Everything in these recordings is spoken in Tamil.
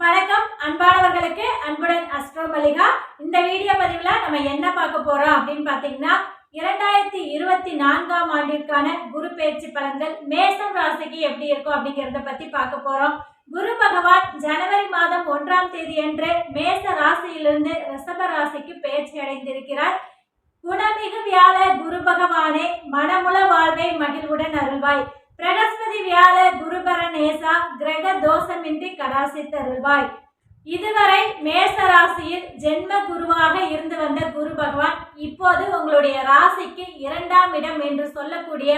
வணக்கம். அன்பானவர்களுக்கு அன்புடன் அஸ்ட்ரோ மல்லிகா. இந்த வீடியோ பதிவில் நம்ம என்ன பார்க்க போறோம் அப்படின்னு பார்த்தீங்கன்னா இரண்டாயிரத்தி இருபத்தி நான்காம் ஆண்டிற்கான குரு பயிற்சி பலன்கள் மேசம் ராசிக்கு எப்படி இருக்கும் அப்படிங்கிறத பத்தி பார்க்க போறோம். குரு பகவான் ஜனவரி மாதம் ஒன்றாம் தேதி அன்று மேச ராசியிலிருந்து ரிஷப ராசிக்கு பயிற்சி அடைந்திருக்கிறார். குணமிகு வியாழ குரு பகவானே மனமுள வாழ்வை மகிழ்வுடன் அருள்வாய். பிரகஸ்பதி வியாழ குருபர நேசா கிரக தோஷமின்றி கடாசித்தருள்வாய் இதுவரை மேச ராசியில் ஜென்ம குருவாக இருந்து வந்த குரு பகவான் இப்போது உங்களுடைய ராசிக்கு இரண்டாம் இடம் என்று சொல்லக்கூடிய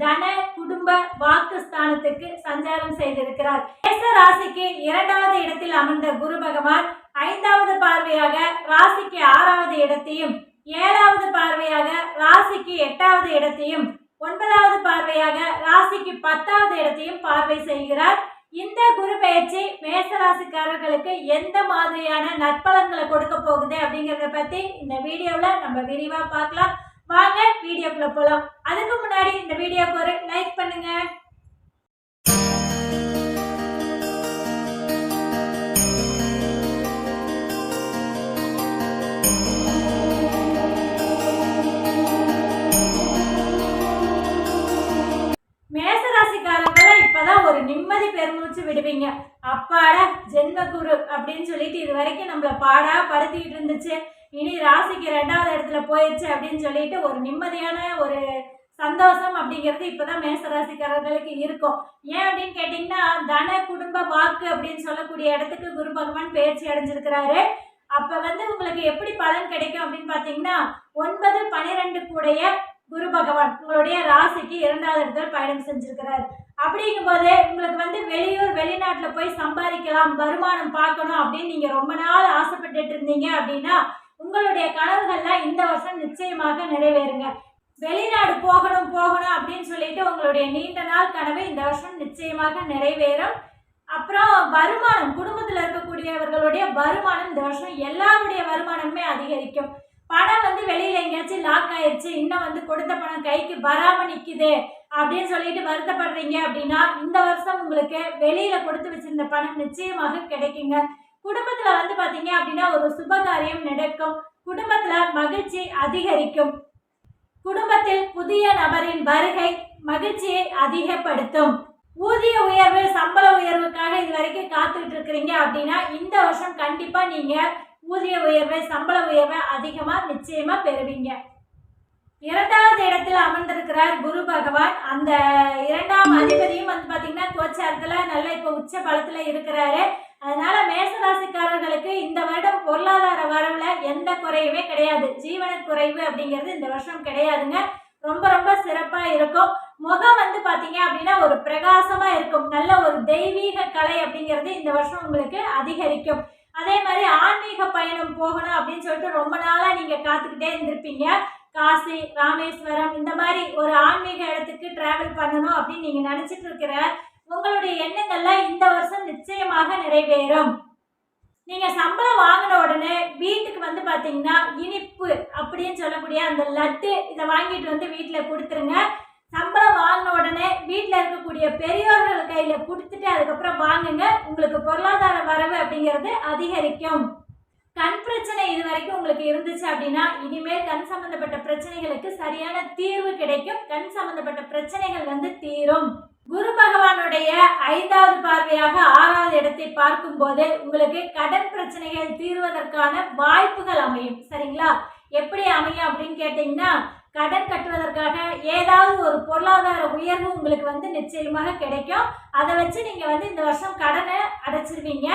தன குடும்ப வாக்கு ஸ்தானத்துக்கு சஞ்சாரம் செய்திருக்கிறார். மேச ராசிக்கு இரண்டாவது இடத்தில் அமர்ந்த குரு பகவான் ஐந்தாவது பார்வையாக ராசிக்கு ஆறாவது இடத்தையும் ஏழாவது பார்வையாக ராசிக்கு எட்டாவது இடத்தையும் ஒன்பதாவது பார்வையாக ராசிக்கு பத்தாவது இடத்தையும் பார்வை செய்கிறார். இந்த குரு பயிற்சி மேசராசிக்காரர்களுக்கு எந்த மாதிரியான நற்பலன்களை கொடுக்க போகுது அப்படிங்கிறத பத்தி இந்த வீடியோவில் நம்ம விரிவா பார்க்கலாம். வாங்க வீடியோக்குள்ள போலாம். அதுக்கு முன்னாடி இந்த வீடியோக்கு ஒரு லைக் பண்ணுங்க. பாடா படுத்திக்கிட்டு இருந்துச்சு. இனி ராசிக்கு ரெண்டாவது இடத்துல போயிடுச்சு அப்படின்னு சொல்லிட்டு ஒரு நிம்மதியான ஒரு சந்தோஷம் அப்படிங்கிறது இப்போதான் மேசராசிக்காரர்களுக்கு இருக்கும். ஏன் அப்படின்னு கேட்டிங்கன்னா தன குடும்ப வாக்கு அப்படின்னு சொல்லக்கூடிய இடத்துக்கு குரு பகவான் பயிற்சி அடைஞ்சிருக்கிறாரு. அப்போ வந்து உங்களுக்கு எப்படி பலன் கிடைக்கும் அப்படின்னு பார்த்தீங்கன்னா ஒன்பது பனிரெண்டு கூடைய குரு பகவான் உங்களுடைய ராசிக்கு இரண்டாவது இடத்துல பயணம் செஞ்சிருக்கிறார். அப்படிங்கும்போது உங்களுக்கு வந்து வெளியூர் வெளிநாட்டில் போய் சம்பாதிக்கலாம் வருமானம் பார்க்கணும் அப்படின்னு நீங்கள் ரொம்ப நாள் ஆசைப்பட்டுட்டு இருந்தீங்க அப்படின்னா உங்களுடைய கனவுகள்லாம் இந்த வருஷம் நிச்சயமாக நிறைவேறுங்க. வெளிநாடு போகணும் போகணும் அப்படின்னு சொல்லிட்டு உங்களுடைய நீண்ட நாள் கனவு இந்த வருஷம் நிச்சயமாக நிறைவேறும். அப்புறம் வருமானம் குடும்பத்தில் இருக்கக்கூடியவர்களுடைய வருமானம் இந்த வருஷம் எல்லாருடைய வருமானமுமே அதிகரிக்கும். பணம் வந்து வெளியில எங்கேயாச்சும் லாக் ஆயிடுச்சு இன்னும் வந்து கொடுத்த பணம் கைக்கு வராம நிக்குது அப்படின்னு சொல்லிட்டு வருத்தப்படுறீங்க அப்படின்னா இந்த வருஷம் உங்களுக்கு வெளியில கொடுத்து வச்சிருந்த பணம் நிச்சயமாக கிடைக்குங்க. குடும்பத்துல வந்து பாத்தீங்க அப்படின்னா ஒரு சுபகாரியம் நடக்கும். குடும்பத்துல மகிழ்ச்சி அதிகரிக்கும். குடும்பத்தில் புதிய நபரின் வருகை மகிழ்ச்சியை அதிகப்படுத்தும். ஊதிய உயர்வு சம்பள உயர்வுக்காக இது வரைக்கும் காத்துட்டு இருக்கிறீங்க அப்படின்னா இந்த வருஷம் கண்டிப்பா நீங்க ஊதிய உயர்வை சம்பள உயர்வை அதிகமாக நிச்சயமாக பெறுவீங்க. இரண்டாவது இடத்தில் அமர்ந்திருக்கிறார் குரு பகவான். அந்த இரண்டாம் அதிபதியும் வந்து பார்த்தீங்கன்னா கோச்சாரத்தில் நல்ல இப்போ உச்ச பலத்தில் இருக்கிறாரு. அதனால மேசராசிக்காரர்களுக்கு இந்த வருடம் பொருளாதார வரவுல எந்த குறையுமே கிடையாது. ஜீவன குறைவு அப்படிங்கிறது இந்த வருஷம் கிடையாதுங்க. ரொம்ப ரொம்ப சிறப்பா இருக்கும். முகம் வந்து பாத்தீங்க அப்படின்னா ஒரு பிரகாசமா இருக்கும். நல்ல ஒரு தெய்வீக கலை அப்படிங்கிறது இந்த வருஷம் உங்களுக்கு அதிகரிக்கும். அதே மாதிரி ஆன்மீக பயணம் போகணும் அப்படின்னு சொல்லிட்டு ரொம்ப நாளாக நீங்கள் காத்துக்கிட்டே இருந்திருப்பீங்க. காசி ராமேஸ்வரம் இந்த மாதிரி ஒரு ஆன்மீக இடத்துக்கு ட்ராவல் பண்ணணும் அப்படின்னு நீங்கள் நினச்சிட்டு இருக்கிற உங்களுடைய எண்ணங்கள்லாம் இந்த வருஷம் நிச்சயமாக நிறைவேறும். நீங்கள் சம்பளம் வாங்கின உடனே வீட்டுக்கு வந்து பார்த்தீங்கன்னா இனிப்பு அப்படின்னு சொல்லக்கூடிய அந்த லட்டு இதை வாங்கிட்டு வந்து வீட்டில் கொடுத்துருங்க. சம்பளம் வாங்கின உடனே வீட்டில் இருக்கக்கூடிய பெரியோர்கள் கையில் கொடுத்துட்டு அதுக்கப்புறம் வாங்குங்க. உங்களுக்கு பொருளாதார வரவு அப்படிங்கிறது அதிகரிக்கும். கண் பிரச்சனை இது வரைக்கும் உங்களுக்கு இருந்துச்சு அப்படின்னா இனிமேல் கண் சம்பந்தப்பட்ட பிரச்சனைகளுக்கு சரியான தீர்வு கிடைக்கும். கண் சம்பந்தப்பட்ட பிரச்சனைகள் வந்து தீரும். குரு பகவானுடைய ஐந்தாவது பார்வையாக ஆறாவது இடத்தை பார்க்கும்போது உங்களுக்கு கடன் பிரச்சனைகள் தீர்வதற்கான வாய்ப்புகள் அமையும். சரிங்களா? எப்படி அமையும் அப்படின்னு கேட்டிங்கன்னா கடன் கட்டுவதற்காக ஏதாவது ஒரு பொருளாதார உயர்வு உங்களுக்கு வந்து நிச்சயமாக கிடைக்கும். அதை வச்சு நீங்க வந்து இந்த வருஷம் கடனை அடைச்சிருவீங்க.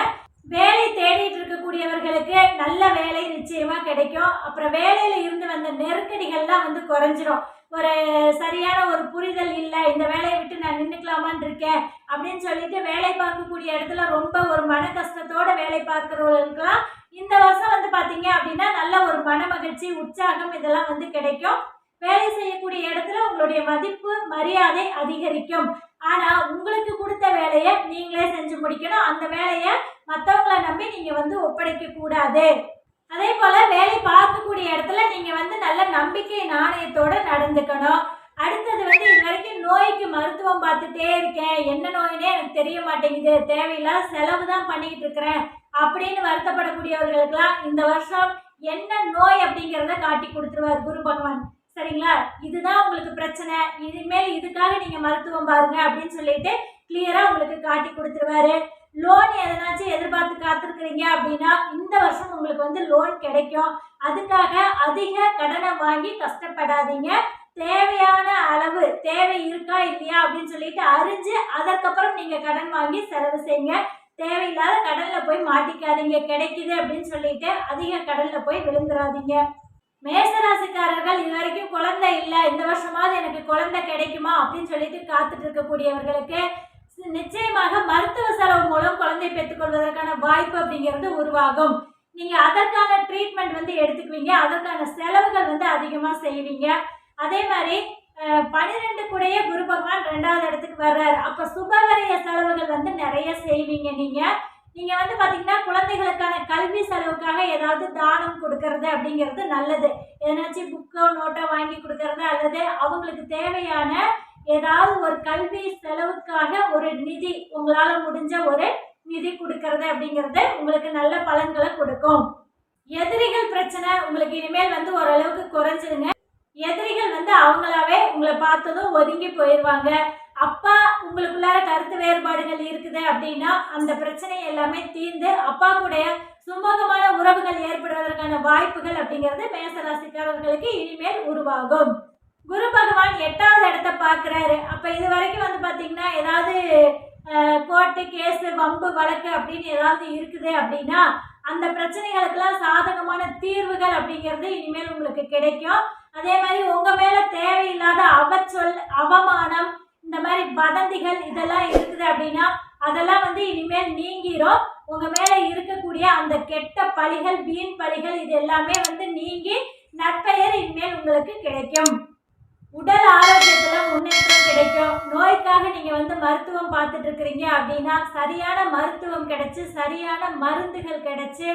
வேலை தேடிட்டு இருக்கக்கூடியவர்களுக்கு நல்ல வேலை நிச்சயமா கிடைக்கும். அப்புறம் வேலையில இருந்து வந்த நெருக்கடிகள்லாம் வந்து குறைஞ்சிரும். ஒரு சரியான ஒரு புரிதல் இல்லை இந்த வேலையை விட்டு நான் நின்றுக்கலாமான் இருக்கேன் அப்படின்னு சொல்லிட்டு வேலை பார்க்கக்கூடிய இடத்துல ரொம்ப ஒரு மன கஷ்டத்தோட வேலை பார்க்குறவங்களுக்குலாம் இந்த வருஷம் வந்து பார்த்தீங்க அப்படின்னா நல்ல ஒரு மன மகிழ்ச்சி உற்சாகம் இதெல்லாம் வந்து கிடைக்கும். வேலை செய்யக்கூடிய இடத்துல உங்களுடைய மதிப்பு மரியாதை அதிகரிக்கும். ஆனா உங்களுக்கு கொடுத்த வேலையை நீங்களே செஞ்சு முடிக்கணும். அந்த வேலையை மற்றவங்களை நம்பி நீங்க வந்து ஒப்படைக்க கூடாது. அதே போல வேலை பார்க்கக்கூடிய இடத்துல நீங்க வந்து நல்ல நம்பிக்கை நாணயத்தோட நடந்துக்கணும். அடுத்தது வந்து இது வரைக்கும் நோய்க்கு மருத்துவம் பார்த்துட்டே இருக்கேன். என்ன நோயினே எனக்கு தெரிய மாட்டேங்குது. தேவையில்லாத செலவு தான் பண்ணிக்கிட்டு இருக்கிறேன். அப்படின்னு வருத்தப்படக்கூடியவர்களுக்கெல்லாம் இந்த வருஷம் என்ன நோய் அப்படிங்கிறத காட்டி கொடுத்துருவார் குரு பகவான். சரிங்களா? இதுதான் உங்களுக்கு பிரச்சனை. இனிமேல் இதுக்காக நீங்க மருத்துவம் பாருங்க அப்படின்னு சொல்லிட்டு கிளியரா உங்களுக்கு காட்டி கொடுத்துருவாரு. லோன் எதனாச்சும் எதிர்பார்த்து காத்திருக்கிறீங்க அப்படின்னா இந்த வருஷம் உங்களுக்கு வந்து லோன் கிடைக்கும். அதுக்காக அதிக கடனை வாங்கி கஷ்டப்படாதீங்க. தேவையான அளவு தேவை இருக்கா இல்லையா அப்படின்னு சொல்லிட்டு அறிஞ்சு அதற்கப்புறம் நீங்க கடன் வாங்கி செலவு செய்யுங்க. தேவையில்லாத கடல்ல போய் மாட்டிக்காதீங்க. கிடைக்குது அப்படின்னு சொல்லிட்டு அதிக கடல்ல போய் விழுந்துடாதீங்க மேசராசிக்காரர்கள் இது வரைக்கும் குழந்தை இல்லை. இந்த வருஷமாவது எனக்கு குழந்தை கிடைக்குமா அப்படின்னு சொல்லிட்டு காத்துட்டு இருக்கக்கூடியவர்களுக்கு நிச்சயமாக மருத்துவ செலவு மூலம் குழந்தை பெற்றுக்கொள்வதற்கான வாய்ப்பு அப்படிங்கிறது உருவாகும். நீங்க அதற்கான ட்ரீட்மெண்ட் வந்து எடுத்துக்குவீங்க. அதற்கான செலவுகள் வந்து அதிகமா செய்வீங்க. அதே மாதிரி பன்னிரெண்டு கூடயே குரு பகவான் ரெண்டாவது இடத்துக்கு வர்றாரு. அப்ப சுபவரைய செலவுகள் வந்து நிறைய செய்வீங்க நீங்க. நீங்க வந்து பாத்தீங்கன்னா குழந்தைகளுக்கான கல்வி செலவுக்காக ஏதாவது தானம் கொடுக்கறது அப்படிங்கிறது நல்லது. எதனாச்சும் புக்கோ நோட்டோ வாங்கி கொடுக்கறது அல்லது அவங்களுக்கு தேவையான ஏதாவது ஒரு கல்வி செலவுக்காக ஒரு நிதி உங்களால முடிஞ்ச ஒரு நிதி கொடுக்கறது அப்படிங்கிறது உங்களுக்கு நல்ல பலன்களை கொடுக்கும். எதிரிகள் பிரச்சனை உங்களுக்கு இனிமேல் வந்து ஓரளவுக்கு குறைஞ்சிருங்க. எதிரிகள் வந்து அவங்களாவே உங்களை பார்த்ததும் ஒதுங்கி போயிடுவாங்க அப்பா உங்களுக்குள்ளார கருத்து வேறுபாடுகள் இருக்குது அப்படின்னா அந்த பிரச்சனை எல்லாமே தீர்ந்து அப்பா கூட சுமூகமான உறவுகள் ஏற்படுவதற்கான வாய்ப்புகள் அப்படிங்கிறது மேசராசிக்காரர்களுக்கு இனிமேல் உருவாகும். குரு பகவான் எட்டாவது இடத்த பார்க்குறாரு. அப்போ இது வரைக்கும் வந்து பார்த்தீங்கன்னா ஏதாவது கோர்ட்டு கேஸு வம்பு வழக்கு அப்படின்னு ஏதாவது இருக்குது அப்படின்னா அந்த பிரச்சனைகளுக்கெல்லாம் சாதகமான தீர்வுகள் அப்படிங்கிறது இனிமேல் உங்களுக்கு கிடைக்கும். அதே மாதிரி உங்கள் மேலே தேவையில்லாத அவச்சொல் அவமானம் இந்த மாதிரி வதந்திகள் இதெல்லாம் இருக்குது அப்படின்னா அதெல்லாம் வந்து இனிமேல் நீங்கிரும். உங்கள் மேலே இருக்கக்கூடிய அந்த கெட்ட பழிகள் வீண் பழிகள் இது எல்லாமே வந்து நீங்கி நற்பெயர் இனிமேல் உங்களுக்கு கிடைக்கும். உடல் ஆரோக்கியத்தில் முன்னேற்றம் கிடைக்கும். நோய்க்காக நீங்கள் வந்து மருத்துவம் பார்த்துட்டு இருக்கிறீங்க அப்படின்னா சரியான மருத்துவம் கிடைச்சி சரியான மருந்துகள் கிடைச்சி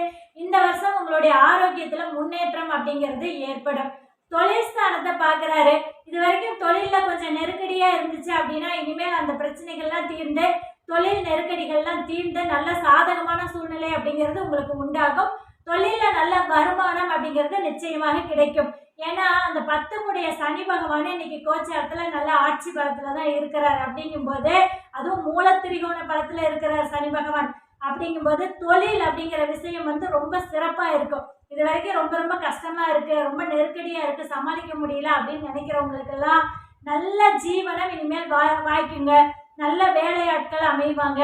இந்த வருஷம் உங்களுடைய ஆரோக்கியத்தில் முன்னேற்றம் அப்படிங்கிறது ஏற்படும். தொழில் ஸ்தானத்தை பார்க்குறாரு. இது வரைக்கும் தொழிலில் கொஞ்சம் நெருக்கடியாக இருந்துச்சு அப்படின்னா இனிமேல் அந்த பிரச்சனைகள்லாம் தீர்ந்து தொழில் நெருக்கடிகள்லாம் தீர்ந்து நல்ல சாதகமான சூழ்நிலை அப்படிங்கிறது உங்களுக்கு உண்டாகும். தொழிலில் நல்ல வருமானம் அப்படிங்கிறது நிச்சயமாக கிடைக்கும். ஏன்னா அந்த பத்துக்குடைய சனி பகவான் இன்னைக்கு கோச்சாரத்தில் நல்ல ஆட்சி பலத்தில் தான் இருக்கிறார் அப்படிங்கும்போது அதுவும் மூலத்திரிகோண பலத்தில் இருக்கிறார் சனி பகவான். அப்படிங்கும்போது தொழில் அப்படிங்கிற விஷயம் வந்து ரொம்ப சிறப்பாக இருக்கும். இது வரைக்கும் ரொம்ப ரொம்ப கஷ்டமாக இருக்குது ரொம்ப நெருக்கடியாக இருக்குது சமாளிக்க முடியல அப்படின்னு நினைக்கிறவங்களுக்கெல்லாம் நல்ல ஜீவனம் இனிமேல் வாய் வாய்க்குங்க. நல்ல வேலையாட்கள் அமைவாங்க.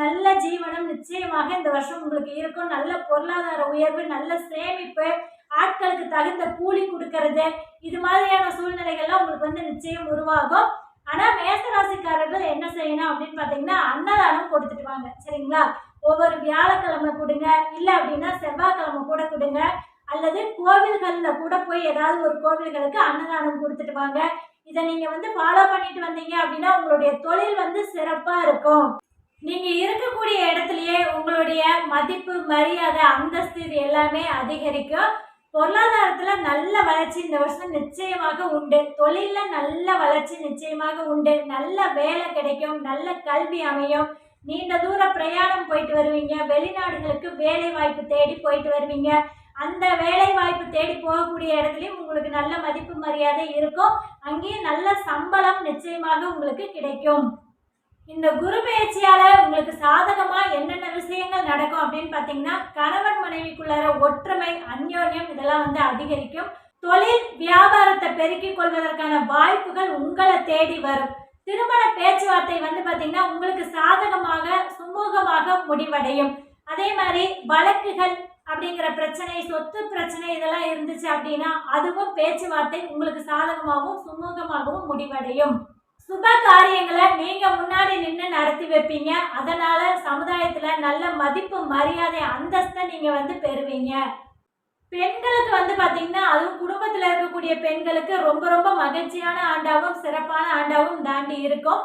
நல்ல ஜீவனம் நிச்சயமாக இந்த வருஷம் உங்களுக்கு இருக்கும். நல்ல பொருளாதார உயர்வு நல்ல சேமிப்பு ஆட்களுக்கு தகுந்த கூலி கொடுக்கறது இது மாதிரியான சூழ்நிலைகள்லாம் உங்களுக்கு வந்து நிச்சயம் உருவாகும். ஆனால் மேசராசிக்காரர்கள் என்ன செய்யணும் அப்படின்னு பார்த்தீங்கன்னா அன்னதானம் கொடுத்துட்டு வாங்க. சரிங்களா? ஒவ்வொரு வியாழக்கிழமை கொடுங்க. இல்லை அப்படின்னா செவ்வாய்க்கிழமை கூட கொடுங்க. அல்லது கோவில்களில் கூட போய் ஏதாவது ஒரு கோவில்களுக்கு அன்னதானம் கொடுத்துட்டு வாங்க. இதை நீங்கள் வந்து ஃபாலோ பண்ணிட்டு வந்தீங்க அப்படின்னா உங்களுடைய தொழில் வந்து சிறப்பாக இருக்கும். நீங்கள் இருக்கக்கூடிய இடத்துலையே உங்களுடைய மதிப்பு மரியாதை அந்தஸ்து இது எல்லாமே அதிகரிக்கும். பொருளாதாரத்தில் நல்ல வளர்ச்சி இந்த வருஷம் நிச்சயமாக உண்டு. தொழிலில் நல்ல வளர்ச்சி நிச்சயமாக உண்டு. நல்ல வேலை கிடைக்கும். நல்ல கல்வி அமையும். நீண்ட தூர பிரயாணம் போயிட்டு வருவீங்க. வெளிநாடுகளுக்கு வேலை வாய்ப்பு தேடி போயிட்டு வருவீங்க. அந்த வேலை வாய்ப்பு தேடி போகக்கூடிய இடத்துலையும் உங்களுக்கு நல்ல மதிப்பு மரியாதை இருக்கும். அங்கேயும் நல்ல சம்பளம் நிச்சயமாக உங்களுக்கு கிடைக்கும். இந்த குரு பயிற்சியால உங்களுக்கு சாதகமா என்னென்ன விஷயங்கள் நடக்கும் அப்படின்னு பார்த்தீங்கன்னா கணவன் மனைவிக்குள்ளார ஒற்றுமை அந்யோன்யம் இதெல்லாம் வந்து அதிகரிக்கும். தொழில் வியாபாரத்தை பெருக்கிக் கொள்வதற்கான வாய்ப்புகள் உங்களை தேடி வரும். திருமண பேச்சுவார்த்தை வந்து பார்த்தீங்கன்னா உங்களுக்கு சாதகமாக சுமூகமாக முடிவடையும். அதே மாதிரி வழக்குகள் அப்படிங்கிற பிரச்சனை சொத்து பிரச்சனை இதெல்லாம் இருந்துச்சு அப்படின்னா அதுவும் பேச்சுவார்த்தை உங்களுக்கு சாதகமாகவும் சுமூகமாகவும் முடிவடையும். சுப காரியங்களை நீங்க முன்னாடி நின்று நடத்தி வைப்பீங்க. அதனால சமுதாயத்துல நல்ல மதிப்பு மரியாதை அந்தஸ்தை நீங்க வந்து பெறுவீங்க. பெண்களுக்கு வந்து பார்த்தீங்கன்னா அதுவும் குடும்பத்தில் இருக்கக்கூடிய பெண்களுக்கு ரொம்ப ரொம்ப மகிழ்ச்சியான ஆண்டாகவும் சிறப்பான ஆண்டாகவும் இந்த ஆண்டு இருக்கும்.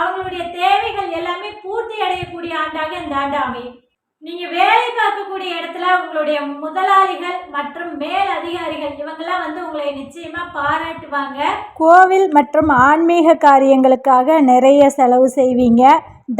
அவங்களுடைய தேவைகள் எல்லாமே பூர்த்தி அடையக்கூடிய ஆண்டாக இந்த ஆண்டு அமையும். நீங்கள் வேலை பார்க்கக்கூடிய இடத்துல உங்களுடைய முதலாளிகள் மற்றும் மேல் அதிகாரிகள் இவங்கெல்லாம் வந்து உங்களை நிச்சயமாக பாராட்டுவாங்க. கோவில் மற்றும் ஆன்மீக காரியங்களுக்காக நிறைய செலவு செய்வீங்க.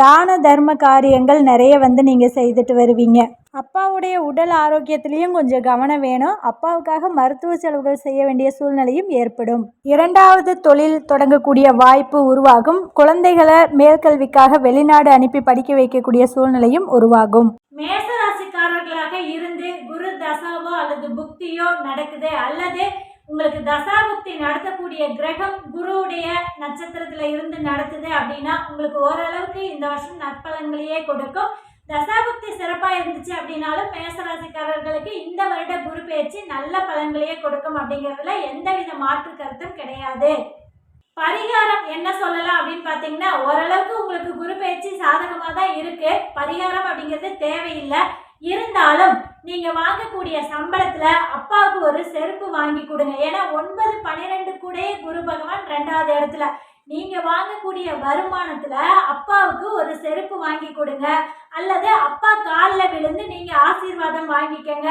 தான தர்ம காரியங்கள் நிறைய வந்து நீங்கள் செய்துட்டு வருவீங்க. அப்பாவுடைய உடல் ஆரோக்கியத்திலையும் கொஞ்சம் கவனம் வேணும். அப்பாவுக்காக மருத்துவ செலவுகள் செய்ய வேண்டிய சூழ்நிலையும் ஏற்படும். இரண்டாவது தொழில் தொடங்கக்கூடிய வாய்ப்பு உருவாகும். குழந்தைகளை மேற்கல்விக்காக வெளிநாடு அனுப்பி படிக்க வைக்கக்கூடிய சூழ்நிலையும் உருவாகும். மேச ராசிக்காரர்களாக இருந்து குரு தசாவோ அல்லது புக்தியோ நடக்குது அல்லது உங்களுக்கு தசாபுக்தி நடத்தக்கூடிய கிரகம் குருவுடைய நட்சத்திரத்துல இருந்து நடத்துது அப்படின்னா உங்களுக்கு ஓரளவுக்கு இந்த வருஷம் நற்பலன்களையே கொடுக்கும். தசாபுக்தி சிறப்பா இருந்துச்சு அப்படின்னாலும் மேசராசிக்காரர்களுக்கு இந்த வருட குரு பயிற்சி நல்ல பலன்களையே கொடுக்கும் அப்படிங்கிறதுல எந்தவித மாற்று கருத்தும் கிடையாது. பரிகாரம் என்ன சொல்லலாம் அப்படின்னு பார்த்தீங்கன்னா ஓரளவுக்கு உங்களுக்கு குரு பயிற்சி சாதகமாக தான் இருக்கு. பரிகாரம் அப்படிங்கிறது தேவையில்லை. இருந்தாலும் நீங்க வாங்கக்கூடிய சம்பளத்துல அப்பாவுக்கு ஒரு செருப்பு வாங்கி கொடுங்க. ஏன்னா ஒன்பது பன்னிரெண்டு கூட குரு பகவான் ரெண்டாவது இடத்துல நீங்க வாங்கக்கூடிய வருமானத்துல அப்பாவுக்கு ஒரு செருப்பு வாங்கி கொடுங்க. அல்லது அப்பா காலில் விழுந்து நீங்க ஆசீர்வாதம் வாங்கிக்கங்க.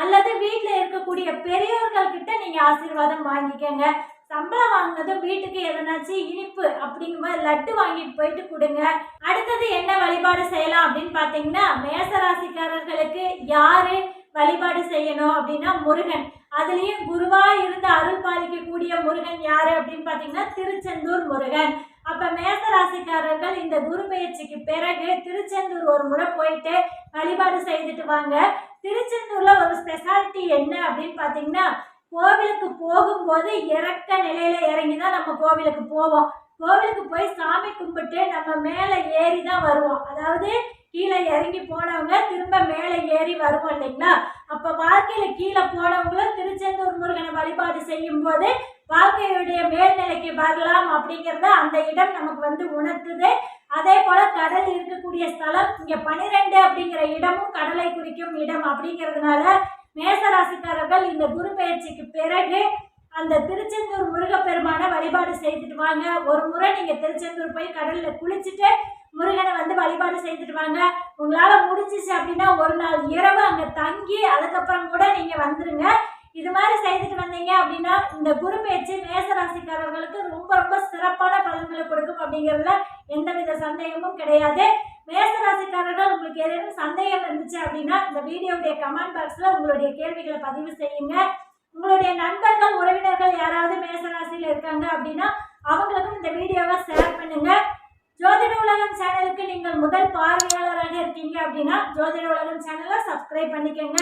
அல்லது வீட்டில் இருக்கக்கூடிய பெரியவர்கள் கிட்ட நீங்க ஆசீர்வாதம் வாங்கிக்கங்க. சம்பளம் வாங்கினதும் வீட்டுக்கு எதனாச்சும் இனிப்பு அப்படிங்கிற மாதிரி லட்டு வாங்கிட்டு போயிட்டு கொடுங்க. அடுத்தது என்ன வழிபாடு செய்யலாம் அப்படின்னு பார்த்தீங்கன்னா மேசராசிக்காரர்களுக்கு யாரு வழிபாடு செய்யணும் அப்படின்னா முருகன். அதுலேயும் குருவாக இருந்து அருள் பாலிக்கக்கூடிய முருகன் யாரு அப்படின்னு பார்த்தீங்கன்னா திருச்செந்தூர் முருகன். அப்ப மேசராசிக்காரர்கள் இந்த குரு பயிற்சிக்கு பிறகு திருச்செந்தூர் ஒரு முறை போயிட்டு வழிபாடு செய்துட்டு வாங்க. திருச்செந்தூர்ல ஒரு ஸ்பெஷாலிட்டி என்ன அப்படின்னு பார்த்தீங்கன்னா கோவிலுக்கு போகும்போது இறக்க நிலையில இறங்கி தான் நம்ம கோவிலுக்கு போவோம். கோவிலுக்கு போய் சாமி கும்பிட்டு நம்ம மேலே ஏறி தான் வருவோம். அதாவது கீழே இறங்கி போனவங்க திரும்ப மேலே ஏறி வருவோம் இல்லைங்களா? அப்போ வாழ்க்கையில் கீழே போனவங்களும் திருச்செந்தூர் முருகனை வழிபாடு செய்யும் போது வாழ்க்கையுடைய மேல்நிலைக்கு வரலாம் அப்படிங்கிறத அந்த இடம் நமக்கு வந்து உணர்த்துது. அதே போல் கடல் இருக்கக்கூடிய ஸ்தலம் இங்கே பனிரெண்டு அப்படிங்கிற இடமும் கடலை குறிக்கும் இடம் அப்படிங்கிறதுனால மேசராசிக்காரர்கள் இந்த குரு பயிற்சிக்கு பிறகு அந்த திருச்செந்தூர் முருகப்பெருமானை வழிபாடு செய்துட்டு வாங்க. ஒரு முறை நீங்க திருச்செந்தூர் போய் கடல்ல குளிச்சுட்டு முருகனை வந்து வழிபாடு செய்துட்டு வாங்க. உங்களால முடிஞ்சிச்சு அப்படின்னா ஒரு நாள் இரவு அங்க தங்கி அதுக்கப்புறம் கூட நீங்க வந்துருங்க. இது மாதிரி செய்துட்டு வந்தீங்க அப்படின்னா இந்த குரு பேச்சு மேசராசிக்காரர்களுக்கு ரொம்ப ரொம்ப சிறப்பான பலன்களை கொடுக்கும் அப்படிங்கிறதுல எந்தவித சந்தேகமும் கிடையாது. மேசராசிக்காரர்கள் உங்களுக்கு ஏதேனும் சந்தேகம் இருந்துச்சு அப்படின்னா இந்த வீடியோவுடைய கமெண்ட் பாக்ஸில் உங்களுடைய கேள்விகளை பதிவு செய்யுங்க. உங்களுடைய நண்பர்கள் உறவினர்கள் யாராவது மேசராசியில் இருக்காங்க அப்படின்னா அவங்களுக்கும் இந்த வீடியோவை ஷேர் பண்ணுங்க. ஜோதிட உலகம் சேனலுக்கு நீங்கள் முதல் பார்வையாளராக இருக்கீங்க அப்படின்னா ஜோதிட உலகம் சேனலை சப்ஸ்கிரைப் பண்ணிக்கோங்க.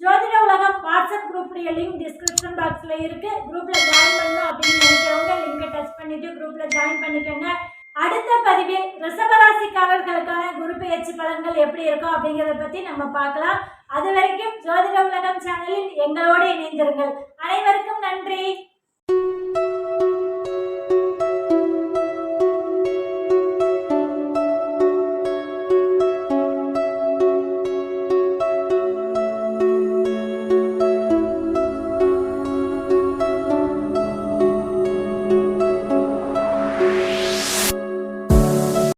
ஜோதிட உலகம் வாட்ஸ்அப் குரூப்புடைய லிங்க் டிஸ்கிரிப்ஷன் பாக்ஸில் இருக்கு. குரூப்ல ஜாயின் பண்ணணும் அப்படின்னு நினைக்கிறவங்க லிங்கை டச் பண்ணிட்டு குரூப்ல ஜாயின் பண்ணிக்கோங்க. அடுத்த பதிவில் ரிஷபராசிக்காரர்களுக்கான குரு பயிற்சி பலன்கள் எப்படி இருக்கும் அப்படிங்கிறத பற்றி நம்ம பார்க்கலாம். அது வரைக்கும் சேனலில் எங்களோடு இணைந்திருங்கள். அனைவருக்கும் நன்றி.